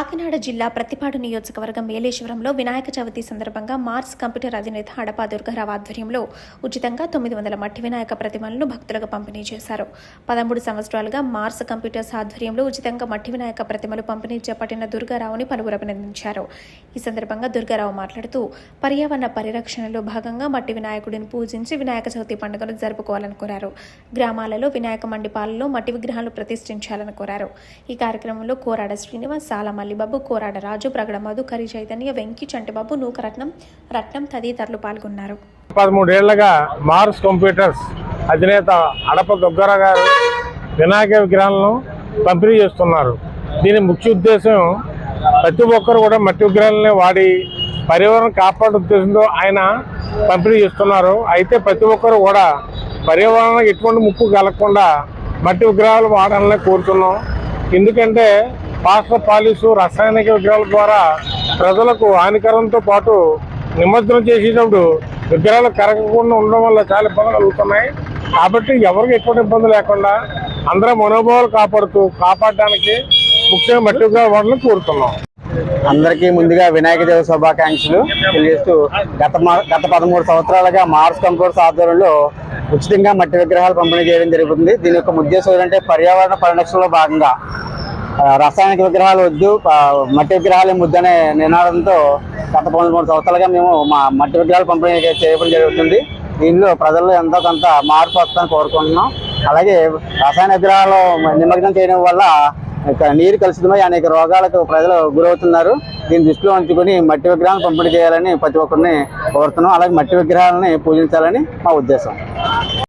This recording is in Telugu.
కాకినాడ జిల్లా ప్రతిపాడు నియోజకవర్గం మేలేశ్వరంలో వినాయక చవితి సందర్భంగా మార్స్ కంప్యూటర్ అధినేత హడపా దుర్గారావు ఆధ్వర్యంలో ఉచితంగా తొమ్మిది వందల మట్టి వినాయక ప్రతిమలను భక్తులకు పంపిణీ చేశారు. పదమూడు సంవత్సరాలుగా మార్స్ కంప్యూటర్స్ ఆధ్వర్యంలో ఉచితంగా మట్టి వినాయక ప్రతిమలు పంపిణీ చేపట్టిన దుర్గారావుని పలువురు అభినందించారు. ఈ సందర్భంగా దుర్గారావు మాట్లాడుతూ పర్యావరణ పరిరక్షణలో భాగంగా మట్టి వినాయకుడిని పూజించి వినాయక చవితి పండుగను జరుపుకోవాలని కోరారు. గ్రామాలలో వినాయక మండిపాలలో మట్టి విగ్రహాలు ప్రతిష్ఠించాలని కోరారు. ఈ కార్యక్రమంలో కోరాడ శ్రీనివాస్ సాల మల్లిబాబు కోరాడ రాజు ప్రగడ మధుకరి చైతన్య వెంకి చంటిబాబు నూకరత్నం రత్నం తదితరులు పాల్గొన్నారు. పదమూడేళ్ళుగా మార్స్ కంప్యూటర్స్ అధినేత అడప దొగ్గర గారు వినాయక విగ్రహాలను పంపిణీ చేస్తున్నారు. దీని ముఖ్య ఉద్దేశం ప్రతి ఒక్కరు కూడా మట్టి విగ్రహాలనే వాడి పర్యావరణం కాపాడే ఉద్దేశంతో ఆయన పంపిణీ చేస్తున్నారు. అయితే ప్రతి ఒక్కరు కూడా పర్యావరణం ఎటువంటి ముప్పు కలగకుండా మట్టి విగ్రహాలు వాడాలని కోరుతున్నాం. ఎందుకంటే పాస్టర్ పాలిసు రసాయనిక విగ్రహాల ద్వారా ప్రజలకు హానికరంతో పాటు నిమజ్జనం చేసేటప్పుడు విగ్రహాలు కరగకుండా ఉండడం వల్ల చాలా ఇబ్బందులు కలుగుతున్నాయి. కాబట్టి ఎవరికి ఎటువంటి ఇబ్బంది లేకుండా అందరూ మనోభావాలు కాపాడుతూ కాపాడడానికి ముఖ్యంగా మట్టి విగ్రహాలు కోరుతున్నాం. అందరికీ ముందుగా వినాయక దేవ శుభాకాంక్షలు తెలియజేస్తూ గత మా- గత పదమూడు సంవత్సరాలుగా మార్స్ కంప్యూటర్స్ ఆధ్వర్యంలో ఉచితంగా మట్టి విగ్రహాలు పంపిణీ చేయడం జరుగుతుంది. దీని యొక్క ఉద్దేశం ఏంటంటే పర్యావరణ పరిరక్షణలో భాగంగా రసాయనిక విగ్రహాలు వద్దు మట్టి విగ్రహాలు ముద్దనే నినాదంతో గత పదమూడు సంవత్సరాలుగా మేము మా మట్టి విగ్రహాలు పంపిణీ చేయడం జరుగుతుంది. దీనిలో ప్రజల్లో ఎంతో కొంత మార్పు వస్తుందని కోరుకుంటున్నాం. అలాగే రసాయన విగ్రహాలు నిమగ్నం చేయడం వల్ల నీరు కలుషితమై అనేక రోగాలకు ప్రజలు గురవుతున్నారు. దీన్ని దృష్టిలో ఉంచుకొని మట్టి విగ్రహాలను పంపిణీ చేయాలని ప్రతి ఒక్కరిని కోరుతున్నాం. అలాగే మట్టి విగ్రహాలని పూజించాలని మా ఉద్దేశం.